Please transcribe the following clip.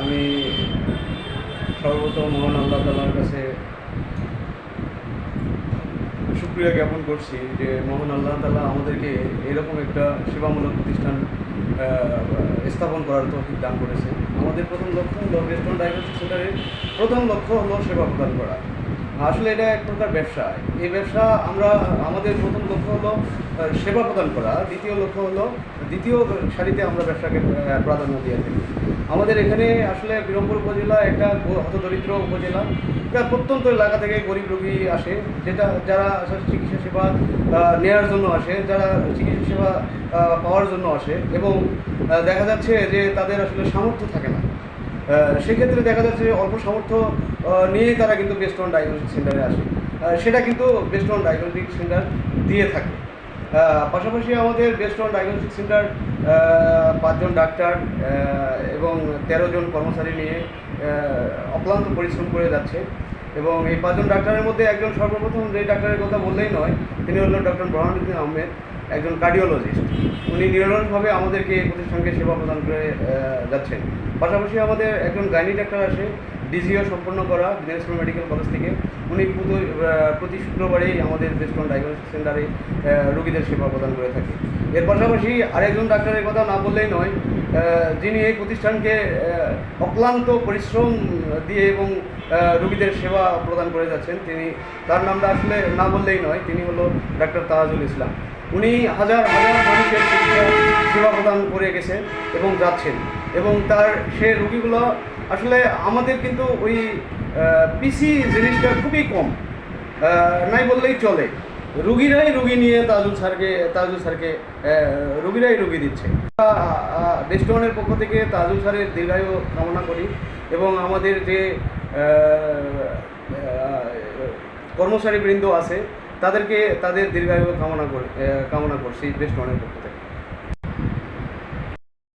আমি সর্বপ্রথম মহান আল্লাহ তালার কাছে শুক্রিয়া জ্ঞাপন করছি যে মহান আল্লাহ তালা আমাদেরকে এরকম একটা সেবামূলক প্রতিষ্ঠান স্থাপন করার তৌফিক দান করেছে আমাদের প্রথম লক্ষ্য হলো রেস্টুরেন্ট ডায়াগনস্টিক সেন্টারের প্রথম লক্ষ্য হলো সেবা প্রদান করা। আসলে এটা এক প্রকার ব্যবসা। এই ব্যবসা আমরা, আমাদের প্রথম লক্ষ্য হলো সেবা প্রদান করা। দ্বিতীয় লক্ষ্য হলো, দ্বিতীয় সারিতে আমরা ব্যবসাকে প্রাধান্য দিয়ে থাকি। আমাদের এখানে আসলে বিরমপুর উপজেলা একটা হতদরিদ্র উপজেলা। প্রত্যন্ত এলাকা থেকে গরিব রোগী আসে, যেটা, যারা চিকিৎসা সেবা নেওয়ার জন্য আসে, যারা চিকিৎসা সেবা পাওয়ার জন্য আসে এবং দেখা যাচ্ছে যে তাদের আসলে সামর্থ্য থাকে না। সেক্ষেত্রে দেখা যাচ্ছে অল্প সামর্থ্য নিয়েই তারা কিন্তু বেস্ট অন ডায়াগনস্টিক সেন্টারে আসে। সেটা কিন্তু বেস্ট অন ডায়াগনস্টিক সেন্টার দিয়ে থাকে। পাশাপাশি আমাদের বেস্ট অন ডায়াগনস্টিক সেন্টার পাঁচজন ডাক্তার এবং তেরো জন কর্মচারী নিয়ে অক্লান্ত পরিশ্রম করে যাচ্ছে। এবং এই পাঁচজন ডাক্তারের মধ্যে একজন সর্বপ্রথম যে ডাক্তারের কথা বললেই নয়, তিনি হলেন ডক্টর বরহানুদ্দিন আহমেদ, একজন কার্ডিওলজিস্ট উনি নিরলসভাবে আমাদেরকে এই প্রতিষ্ঠানকে সেবা প্রদান করে যাচ্ছেন। পাশাপাশি আমাদের একজন গাইনি ডাক্তার আসে ডিজিও সম্পন্ন করা দিনাজপুর মেডিকেল কলেজ থেকে। উনি প্রতি শুক্রবারেই আমাদের বেস্টন ডায়াগনস্টিক সেন্টারে রোগীদের সেবা প্রদান করে থাকে। এর পাশাপাশি আরেকজন ডাক্তারের কথা না বললেই নয় যিনি এই প্রতিষ্ঠানকে অক্লান্ত পরিশ্রম দিয়ে এবং রোগীদের সেবা প্রদান করে যাচ্ছেন, তিনি, তার নামটা আসলে না বললেই নয়, তিনি হলো ডাক্তার তাহাজুল ইসলাম। উনি হাজার হাজার মানুষের সেবা প্রদান করে গেছেন এবং যাচ্ছেন। এবং তার সে রুগীগুলো আসলে আমাদের কিন্তু ওই পিসি জিনিসটা খুবই কম। নাই বললেই চলে। রুগীরাই রুগী নিয়ে তাজুল স্যারকে তাজুল স্যারকে রুগীরাই রুগী দিচ্ছে। বেস্টনের পক্ষ থেকে তাজুল স্যারের দীর্ঘায়ু কামনা করি এবং আমাদের যে আহ, আহ, কর্মচারী বৃন্দ আছে তাদেরকে তাদের দীর্ঘায়ু কামনা করি কামনা করছি বেস্টনের পক্ষ থেকে।